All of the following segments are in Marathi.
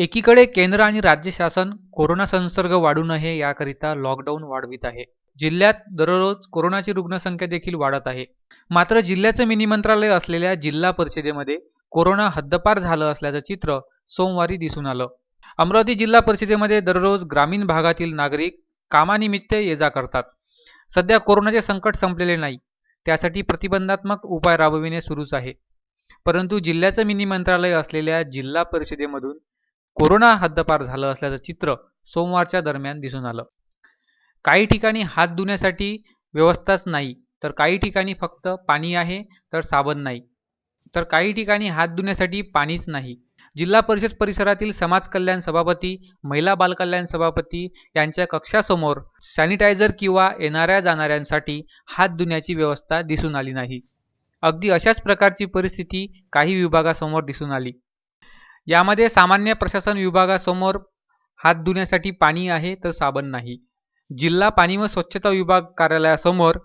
एकीकडे केंद्र आणि राज्य शासन कोरोना संसर्ग वाढू नये याकरिता लॉकडाऊन वाढवित आहे. जिल्ह्यात दररोज कोरोनाची रुग्णसंख्या देखील वाढत आहे. मात्र जिल्ह्याचं मिनी मंत्रालय असलेल्या जिल्हा परिषदेमध्ये कोरोना हद्दपार झालं असल्याचं चित्र सोमवारी दिसून आलं. अमरावती जिल्हा परिषदेमध्ये दररोज ग्रामीण भागातील नागरिक कामानिमित्त ये जा करतात. सध्या कोरोनाचे संकट संपलेले नाही. त्यासाठी प्रतिबंधात्मक उपाय राबविणे सुरूच आहे. परंतु जिल्ह्याचं मिनी मंत्रालय असलेल्या जिल्हा परिषदेमधून कोरोना हद्दपार झालं असल्याचं चित्र सोमवारच्या दरम्यान दिसून आलं. काही ठिकाणी हात धुण्यासाठी व्यवस्थाच नाही तर काही ठिकाणी फक्त पाणी आहे तर साबण नाही. तर काही ठिकाणी हात धुण्यासाठी पाणीच नाही. जिल्हा परिषद परिसरातील समाज कल्याण सभापती महिला बालकल्याण सभापती यांच्या कक्षासमोर सॅनिटायझर किंवा येणाऱ्या जाणाऱ्यांसाठी हात धुण्याची व्यवस्था दिसून आली नाही. अगदी अशाच प्रकारची परिस्थिती काही विभागासमोर दिसून आली. यामध्ये सामान्य प्रशासन विभागासमोर हात धुण्यासाठी पाणी आहे तर साबण नाही. जिल्हा पाणी व स्वच्छता विभाग कार्यालयासमोर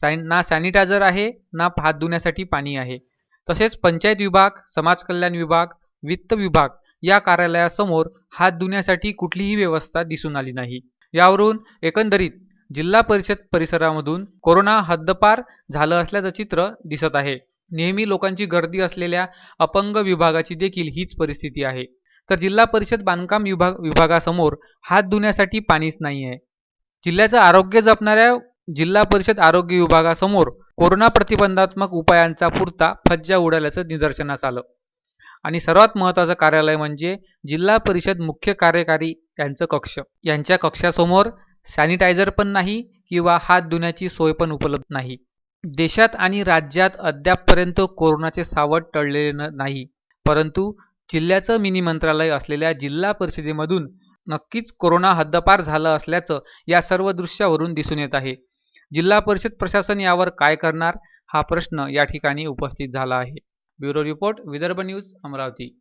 सॅन ना सॅनिटायझर आहे ना हात धुण्यासाठी पाणी आहे. तसेच पंचायत विभाग समाज कल्याण विभाग वित्त विभाग या कार्यालयासमोर हात धुण्यासाठी कुठलीही व्यवस्था दिसून आली नाही. यावरून एकंदरीत जिल्हा परिषद परिसरामधून कोरोना हद्दपार झालं असल्याचं चित्र दिसत आहे. नेहमी लोकांची गर्दी असलेल्या अपंग विभागाची देखील हीच परिस्थिती आहे. तर जिल्हा परिषद बांधकाम विभाग विभागासमोर हात धुण्यासाठी पाणीच नाही आहे जिल्ह्याचं आरोग्य जपणाऱ्या जिल्हा परिषद आरोग्य विभागासमोर कोरोना प्रतिबंधात्मक उपायांचा पुरता फज्जा उडाल्याचं निदर्शनास आलं. आणि सर्वात महत्त्वाचं कार्यालय म्हणजे जिल्हा परिषद मुख्य कार्यकारी यांचं कक्ष. यांच्या कक्षासमोर सॅनिटायझर पण नाही किंवा हात धुण्याची सोय पण उपलब्ध नाही. देशात आणि राज्यात अद्यापपर्यंत कोरोनाचे सावट टळलेले नाही. परंतु जिल्ह्याचं मिनी मंत्रालय असलेल्या जिल्हा परिषदेमधून नक्कीच कोरोना हद्दपार झालं असल्याचं या सर्व दृश्यावरून दिसून येत आहे. जिल्हा परिषद प्रशासन यावर काय करणार? हा प्रश्न या ठिकाणी उपस्थित झाला आहे. Bureau report Vidarbha news Amravati.